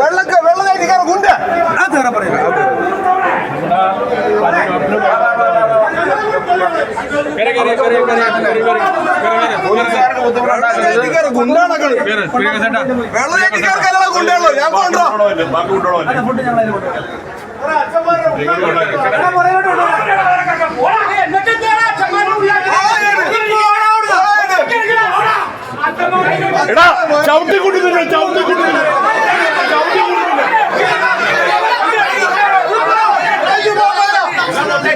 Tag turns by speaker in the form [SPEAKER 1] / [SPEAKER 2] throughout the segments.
[SPEAKER 1] വെള്ളക്ക വെള്ളക്കാരി ഗുണ്ട അത് വേറെ പറയാം വെള്ളക്കാരി ഗുണ്ടാണക്കൾ വെള്ളക്കാരിക്കാർക്കല്ല ഗുണ്ടയുള്ളൂ ഞാൻ കൊണ്ടോ
[SPEAKER 2] എടാ ചവിട്ടി കുട്ടിന്നില്ല ചവിട്ടി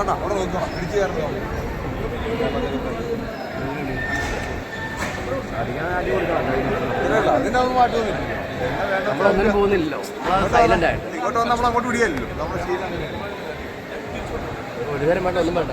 [SPEAKER 1] നോക്കണം അവിടെ നോക്കണം ഇടിച്ചു കയറുന്നു അതിന്റെ ഒന്നും മാറ്റമൊന്നുമില്ല
[SPEAKER 3] നമ്മളൊന്നിനും പോകുന്നില്ലല്ലോ. സൈലന്റ് ആയിട്ട്.
[SPEAKER 1] ഇങ്ങോട്ട് വന്ന് നമ്മൾ അങ്ങോട്ട് വിടിയല്ലോ നമ്മുടെ ശീലം അങ്ങനെയാണ്.
[SPEAKER 3] ഒരു നേരം വേണ്ട ഒന്നും വേണ്ട.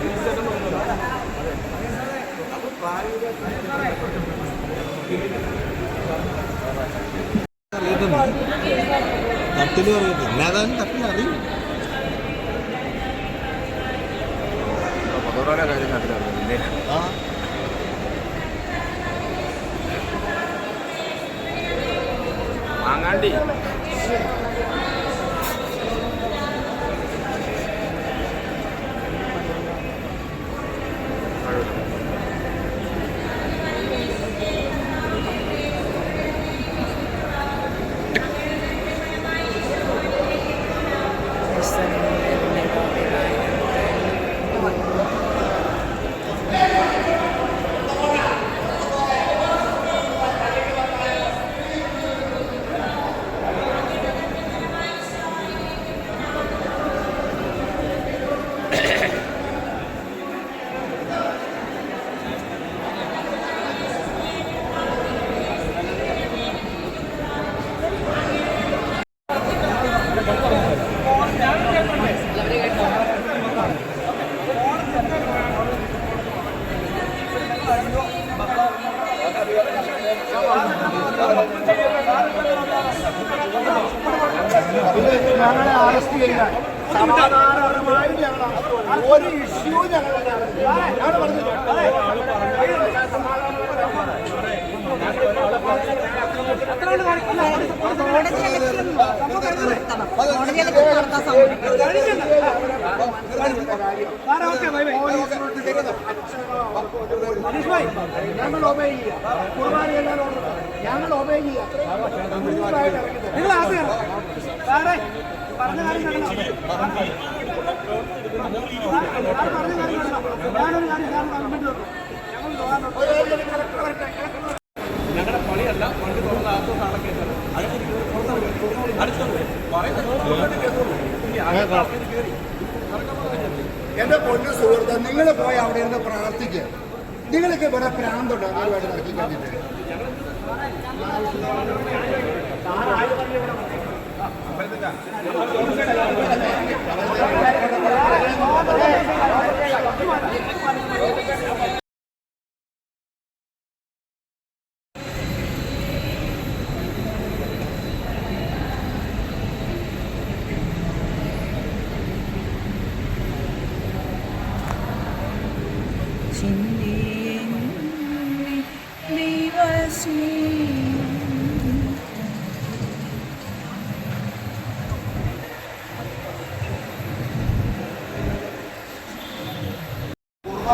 [SPEAKER 1] തട്ടിൽ പറയുന്നത് എല്ലാതാനും തട്ടിൽ അറിയും ഓരോരോ
[SPEAKER 2] മാങ്ങാണ്ടി
[SPEAKER 4] person. ഒബേ ഒബേ നിങ്ങൾ കാര്യം ഞങ്ങൾ.
[SPEAKER 2] ഞങ്ങളുടെ പണിയല്ല വണ്ടി തുറന്ന് അകത്തോട്ട് അടക്കേണ്ടത്
[SPEAKER 4] എന്റെ പൊന്നു സുഹൃത്ത് നിങ്ങൾ പോയി അവിടെ ഇരുന്ന് പ്രാർത്ഥിക്കുക നിങ്ങൾക്ക് ഇവിടെ പ്രാന്തുണ്ട്. വേണ്ടി നടത്തി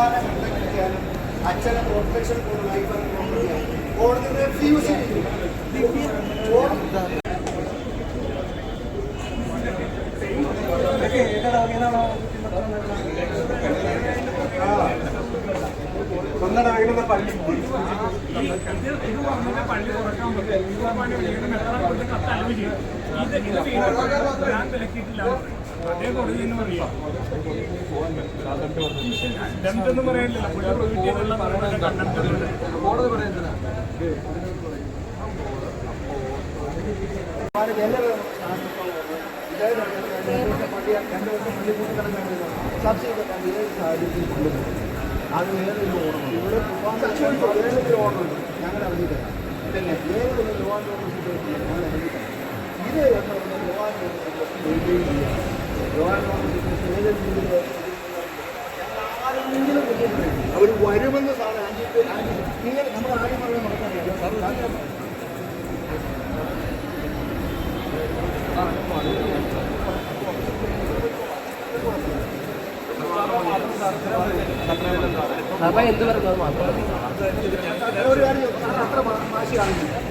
[SPEAKER 4] കഴിഞ്ഞിട്ട് കുർബാന നിർത്തക്കിയാലും അച്ഛനെ പ്രൊട്ടക്ഷൻ കൊണ്ട് ലൈഫ് കോടതി റിഫ്യൂസ് ചെയ്തു കോടതി
[SPEAKER 2] അതേ കോടതി എന്ന് പറയാം കണ്ടംപ്റ്റ് പറയില്ല പുള്ളി പ്രൊവിറ്റ് ചെയ്തുള്ള കണ്ടംപ്റ്റ്
[SPEAKER 4] അത് വേറൊരു ഓർമ്മ ഇവിടെ വേറൊരു ഓർമ്മ ഞങ്ങളുടെ അവധി തരാം പിന്നെ വേറൊരു ലോൺ ഞങ്ങൾ അവധി തരാം ഇത് എന്ന് പറഞ്ഞാൽ ലോൺ മെയിന്റെയിൻ അവർ വരുമെന്ന് സാറ് നമ്മൾ ആദ്യം പറയാൻ
[SPEAKER 3] സഭ എന്ത് പറയുന്നത് മാത്രം
[SPEAKER 4] ഒരു അത്ര വാ-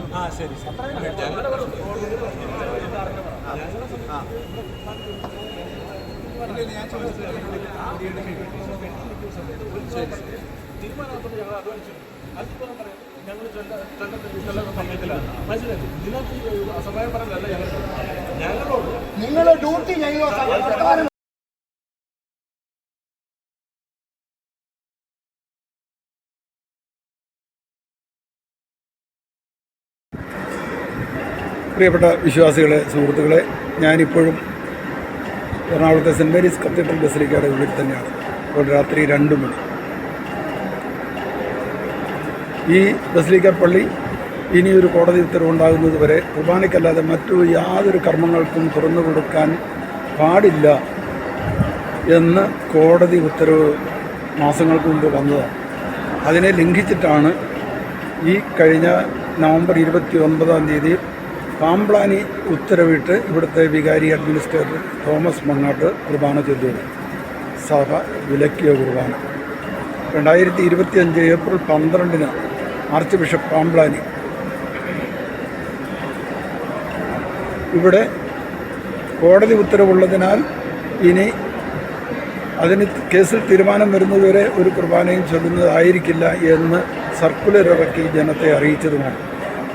[SPEAKER 4] എന്നാ ശരി ഞാൻ
[SPEAKER 2] ഞങ്ങൾ സമയത്തിലാണ് മനസ്സിലായി ഇതിനകത്ത് അസമയം പറഞ്ഞല്ല ഞങ്ങൾ ഞങ്ങളോട്
[SPEAKER 4] നിങ്ങൾ ഡ്യൂട്ടി ചെയ്യുക
[SPEAKER 5] പ്രിയപ്പെട്ട വിശ്വാസികളെ സുഹൃത്തുക്കളെ ഞാനിപ്പോഴും എറണാകുളത്തെ സെന്റ് മേരീസ് കത്തീഡ്രൽ ബസലിക്കയുടെ ഉള്ളിൽ തന്നെയാണ്. ഇപ്പോൾ രാത്രി രണ്ട് മണി. ഈ ബസിലിക്ക പള്ളി ഇനിയൊരു കോടതി ഉത്തരവുണ്ടാകുന്നത് വരെ കുർബാനയ്ക്കല്ലാതെ മറ്റു യാതൊരു കർമ്മങ്ങൾക്കും തുറന്നു കൊടുക്കാൻ പാടില്ല എന്ന് കോടതി ഉത്തരവ് മാസങ്ങൾക്ക് മുമ്പ് വന്നതാണ്. അതിനെ ലംഘിച്ചിട്ടാണ് ഈ കഴിഞ്ഞ നവംബർ ഇരുപത്തി ഒൻപതാം തീയതി പാമ്പ്ലാനി ഉത്തരവിട്ട് ഇവിടുത്തെ വികാരി അഡ്മിനിസ്ട്രേറ്റർ തോമസ് മങ്ങാട്ട് കുർബാന ചൊല്ലിയത് സഭ വിലക്കിയ കുർബാന. രണ്ടായിരത്തി ഇരുപത്തിയഞ്ച് ഏപ്രിൽ പന്ത്രണ്ടിന് ആർച്ച് ബിഷപ്പ് പാമ്പ്ലാനി ഇവിടെ കോടതി ഉത്തരവുള്ളതിനാൽ ഇനി അതിന് കേസിൽ തീരുമാനം വരുന്നതുവരെ ഒരു കുർബാനയും ചൊല്ലുന്നതായിരിക്കില്ല എന്ന് സർക്കുലർ ഇറക്കി ജനത്തെ അറിയിച്ചതുമാണ്.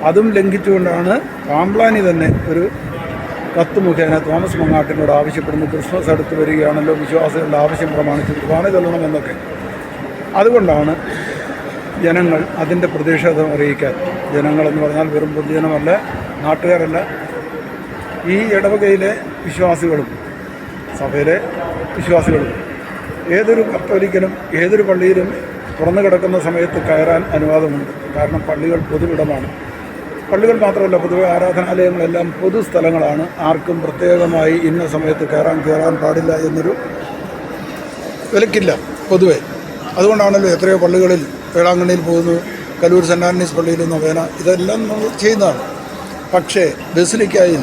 [SPEAKER 5] അതും ലംഘിച്ചുകൊണ്ടാണ് കാംപ്ലാനി തന്നെ ഒരു കത്ത് മുഖേന തോമസ് മങ്ങാട്ടിനോട് ആവശ്യപ്പെടുന്നു. ക്രിസ്മസ് അടുത്ത് വരികയാണല്ലോ. വിശ്വാസികളുടെ ആവശ്യം പ്രമാണിച്ച് കുർബാന തള്ളണമെന്നൊക്കെ അതുകൊണ്ടാണ് ജനങ്ങൾ അതിന്റെ പ്രതിഷേധം അറിയിക്കാൻ. ജനങ്ങളെന്ന് പറഞ്ഞാൽ വെറും പൊതുജനമല്ല നാട്ടുകാരല്ല. ഈ ഇടവകയിലെ വിശ്വാസികളും സഭയിലെ വിശ്വാസികളും ഏതൊരു കത്തോലിക്കലും ഏതൊരു പള്ളിയിലും തുറന്നു കിടക്കുന്ന സമയത്ത് കയറാൻ അനുവാദമുണ്ട്. കാരണം പള്ളികൾ പൊതുവിടമാണ്. പള്ളികൾ മാത്രമല്ല പൊതുവെ ആരാധനാലയങ്ങളെല്ലാം പൊതുസ്ഥലങ്ങളാണ് ആർക്കും പ്രത്യേകമായി ഇന്ന സമയത്ത് കയറാൻ കയറാൻ പാടില്ല എന്നൊരു വിലക്കില്ല പൊതുവെ. അതുകൊണ്ടാണല്ലോ എത്രയോ പള്ളികളിൽ വേളാങ്കണ്ണിയിൽ പോകുന്നു കലൂർ സെന്റ് ആന്റണീസ് പള്ളിയിൽ നൊവേന ഇതെല്ലാം നമ്മൾ ചെയ്യുന്നതാണ്. പക്ഷേ ബസിലിക്കായിൽ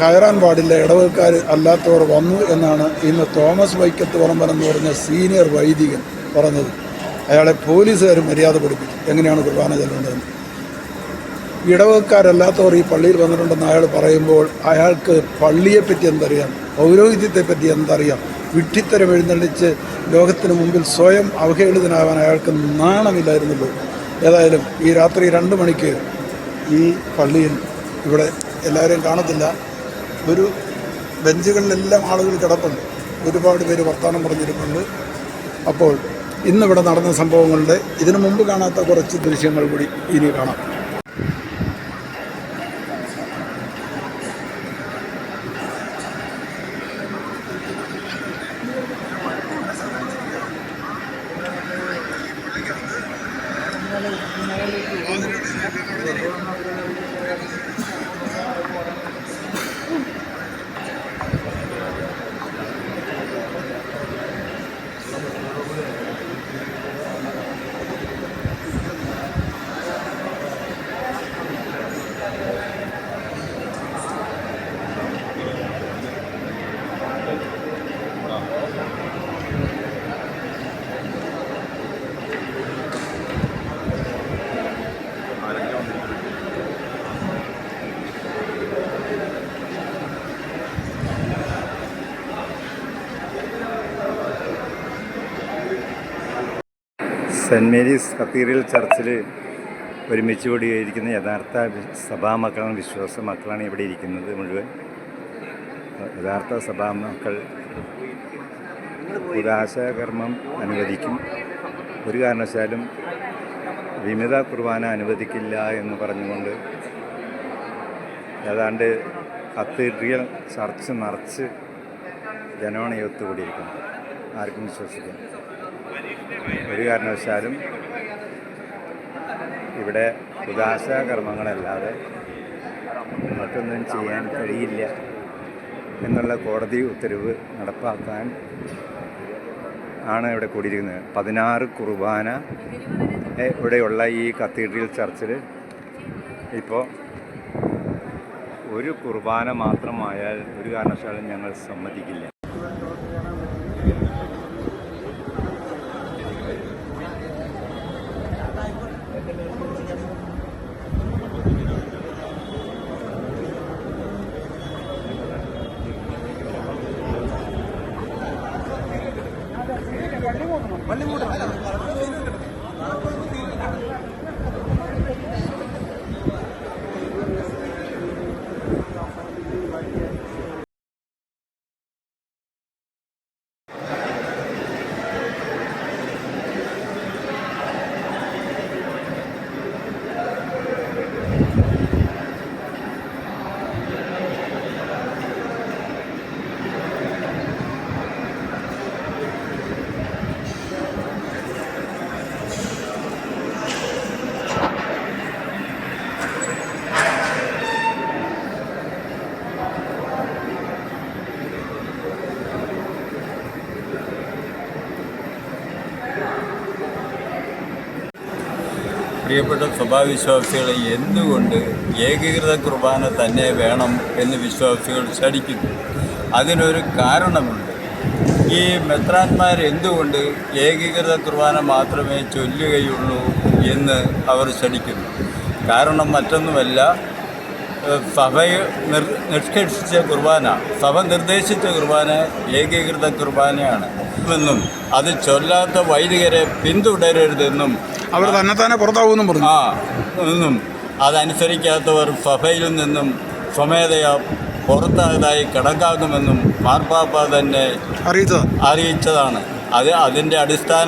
[SPEAKER 5] കയറാൻ പാടില്ല ഇടവക്കാർ അല്ലാത്തവർ വന്നു എന്നാണ് ഇന്ന് തോമസ് വൈക്കത്ത് പറമ്പൻ എന്ന് പറഞ്ഞ സീനിയർ വൈദികൻ പറഞ്ഞത്. അയാളെ പോലീസുകാർ മര്യാദ പഠിപ്പിച്ചു. എങ്ങനെയാണ് കുർബാന ചെല്ലേണ്ടതെന്ന്. ഇടവക്കാരല്ലാത്തവർ ഈ പള്ളിയിൽ വന്നിട്ടുണ്ടെന്ന് അയാൾ പറയുമ്പോൾ അയാൾക്ക് പള്ളിയെപ്പറ്റി എന്തറിയാം? പൗരോഹിത്യത്തെപ്പറ്റി എന്തറിയാം? വിട്ടിത്തരം എഴുന്നള്ളിച്ച് ലോകത്തിന് മുമ്പിൽ സ്വയം അവഹേളിതനാവാൻ അയാൾക്ക് നാണമില്ലായിരുന്നല്ലോ. ഏതായാലും ഈ രാത്രി രണ്ട് മണിക്ക് ഈ പള്ളിയിൽ ഇവിടെ എല്ലാവരെയും കാണത്തില്ല. ഒരു ബെഞ്ചുകളിലെല്ലാം ആളുകൾ കിടപ്പുണ്ട്. ഒരുപാട് പേര് വർത്തമാനം പറഞ്ഞിരിക്കുന്നുണ്ട് അപ്പോൾ ഇന്നിവിടെ നടന്ന സംഭവങ്ങളുടെ ഇതിനു മുമ്പ് കാണാത്ത കുറച്ച് ദൃശ്യങ്ങൾ കൂടി ഇനി കാണാം.
[SPEAKER 6] ಮಾಡಿ ಅದನ್ನು ಮಾಡಿ സെന്റ് മേരീസ് കത്തീഡ്രൽ ചർച്ചിൽ ഒരുമിച്ച് കൂടിയിരിക്കുന്ന യഥാർത്ഥ സഭാ സഭാമക്കളാണ് വിശ്വാസ മക്കളാണ് ഇവിടെ ഇരിക്കുന്നത് മുഴുവൻ. യഥാർത്ഥ സഭാമക്കൾ ഉദാശകർമ്മം അനുവദിക്കും. ഒരു കാരണവശാലും വിമിത കുർബാന അനുവദിക്കില്ല എന്ന് പറഞ്ഞുകൊണ്ട് ഏതാണ്ട് കത്തീഡ്രിയൽ ചർച്ച് നിറച്ച് ജനമാണ് ഒത്തുകൂടിയിരിക്കുന്നത് ആർക്കും വിശ്വസിക്കാം. ഒരു കാരണവശാലും ഇവിടെ ഉദാശ കർമ്മങ്ങളല്ലാതെ മറ്റൊന്നും ചെയ്യാൻ കഴിയില്ല എന്നുള്ള കോടതി ഉത്തരവ് നടപ്പാക്കാൻ ആണ് ഇവിടെ കൂടിയിരിക്കുന്നത്. പതിനാറ് കുർബാന ഇവിടെയുള്ള ഈ കത്തീഡ്രൽ ചർച്ചിൽ ഇപ്പോൾ ഒരു കുർബാന മാത്രമായാൽ ഒരു കാരണവശാലും ഞങ്ങൾ സമ്മതിക്കില്ല.
[SPEAKER 7] പ്രിയപ്പെട്ട സഭാവിശ്വാസികളെ എന്തുകൊണ്ട് ഏകീകൃത കുർബാന തന്നെ വേണം എന്ന് വിശ്വാസികൾ ചടിക്കുന്നു അതിനൊരു കാരണമുണ്ട്. ഈ മെത്രാന്മാർ എന്തുകൊണ്ട് ഏകീകൃത കുർബാന മാത്രമേ ചൊല്ലുകയുള്ളൂ എന്ന് അവർ ചടിക്കുന്നു കാരണം മറ്റൊന്നുമല്ല സഭയെ നിഷ്കർഷിച്ച കുർബാന സഭ നിർദ്ദേശിച്ച കുർബാന ഏകീകൃത കുർബാനയാണ്. എന്നും അത് ചൊല്ലാത്ത വൈദികരെ പിന്തുടരരുതെന്നും
[SPEAKER 5] അവർ തന്നെ തന്നെ പുറത്താവുമെന്നും പറഞ്ഞു.
[SPEAKER 7] ആ എന്നും അതനുസരിക്കാത്തവർ സഭയിൽ നിന്നും സ്വമേധയാ പുറത്തായതായി കണക്കാക്കുമെന്നും മാർപ്പാപ്പ തന്നെ
[SPEAKER 5] അറിയിച്ചത്
[SPEAKER 7] അറിയിച്ചതാണ്. അത് അതിന്റെ അടിസ്ഥാന